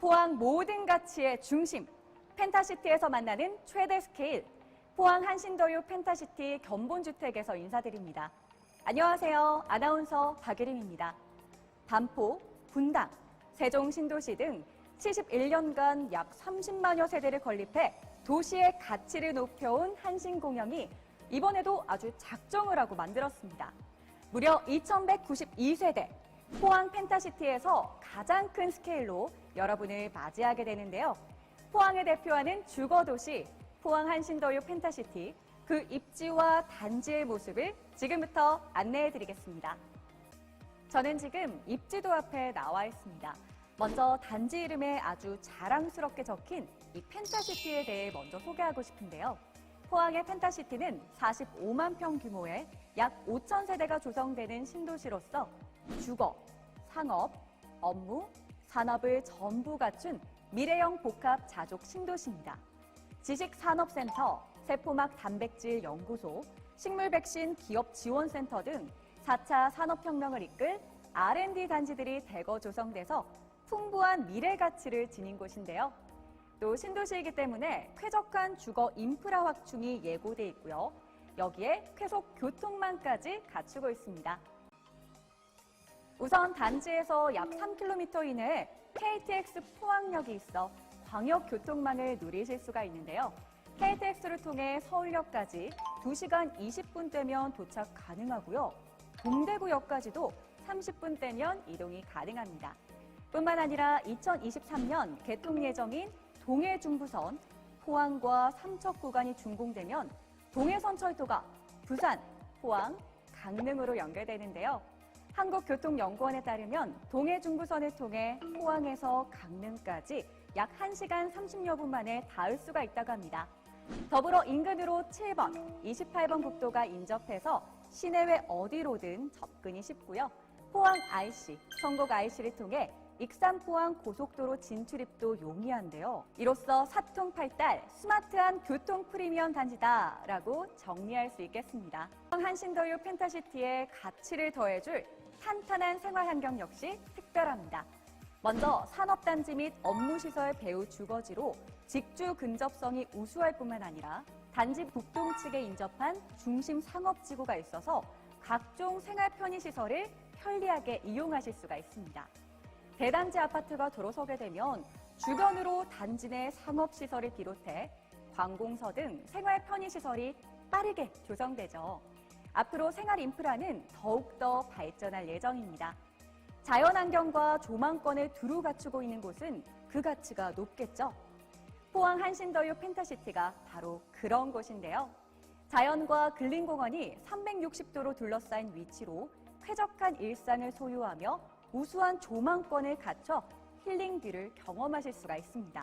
포항 모든 가치의 중심, 펜타시티에서 만나는 최대 스케일, 포항 한신더유 펜타시티 견본주택에서 인사드립니다. 안녕하세요. 아나운서 박예림입니다. 반포, 분당, 세종 신도시 등 71년간 약 30만여 세대를 건립해 도시의 가치를 높여온 한신공영이 이번에도 아주 작정을 하고 만들었습니다. 무려 2192세대, 포항 펜타시티에서 가장 큰 스케일로 여러분을 맞이하게 되는데요. 포항을 대표하는 주거도시, 포항 한신더유 펜타시티, 그 입지와 단지의 모습을 지금부터 안내해 드리겠습니다. 저는 지금 입지도 앞에 나와 있습니다. 먼저 단지 이름에 아주 자랑스럽게 적힌 이 펜타시티에 대해 먼저 소개하고 싶은데요. 포항의 펜타시티는 45만 평 규모의 약 5천 세대가 조성되는 신도시로서 주거, 상업, 업무, 산업을 전부 갖춘 미래형 복합 자족 신도시입니다. 지식산업센터, 세포막 단백질 연구소, 식물 백신 기업 지원센터 등 4차 산업혁명을 이끌 R&D 단지들이 대거 조성돼서 풍부한 미래 가치를 지닌 곳인데요. 또 신도시이기 때문에 쾌적한 주거 인프라 확충이 예고돼 있고요. 여기에 쾌속 교통망까지 갖추고 있습니다. 우선 단지에서 약 3km 이내에 KTX 포항역이 있어 광역 교통망을 누리실 수가 있는데요. KTX를 통해 서울역까지 2시간 20분대면 도착 가능하고요. 동대구역까지도 30분대면 이동이 가능합니다. 뿐만 아니라 2023년 개통 예정인 동해중부선 포항과 삼척 구간이 준공되면 동해선 철도가 부산, 포항, 강릉으로 연결되는데요. 한국교통연구원에 따르면 동해중부선을 통해 포항에서 강릉까지 약 1시간 30여 분 만에 닿을 수가 있다고 합니다. 더불어 인근으로 7번, 28번 국도가 인접해서 시내외 어디로든 접근이 쉽고요. 포항 IC, 성곡 IC를 통해 익산 포항 고속도로 진출입도 용이한데요. 이로써 사통팔달 스마트한 교통 프리미엄 단지다라고 정리할 수 있겠습니다. 한신더유 펜타시티의 가치를 더해줄 탄탄한 생활 환경 역시 특별합니다. 먼저 산업단지 및 업무시설 배후 주거지로 직주 근접성이 우수할 뿐만 아니라 단지 북동 측에 인접한 중심 상업지구가 있어서 각종 생활 편의시설을 편리하게 이용하실 수가 있습니다. 대단지 아파트가 들어서게 되면 주변으로 단지 내 상업시설을 비롯해 관공서 등 생활 편의시설이 빠르게 조성되죠. 앞으로 생활 인프라는 더욱더 발전할 예정입니다. 자연환경과 조망권을 두루 갖추고 있는 곳은 그 가치가 높겠죠. 포항 한신더유 펜타시티가 바로 그런 곳인데요. 자연과 근린공원이 360도로 둘러싸인 위치로 쾌적한 일상을 소유하며 우수한 조망권을 갖춰 힐링뷰를 경험하실 수가 있습니다.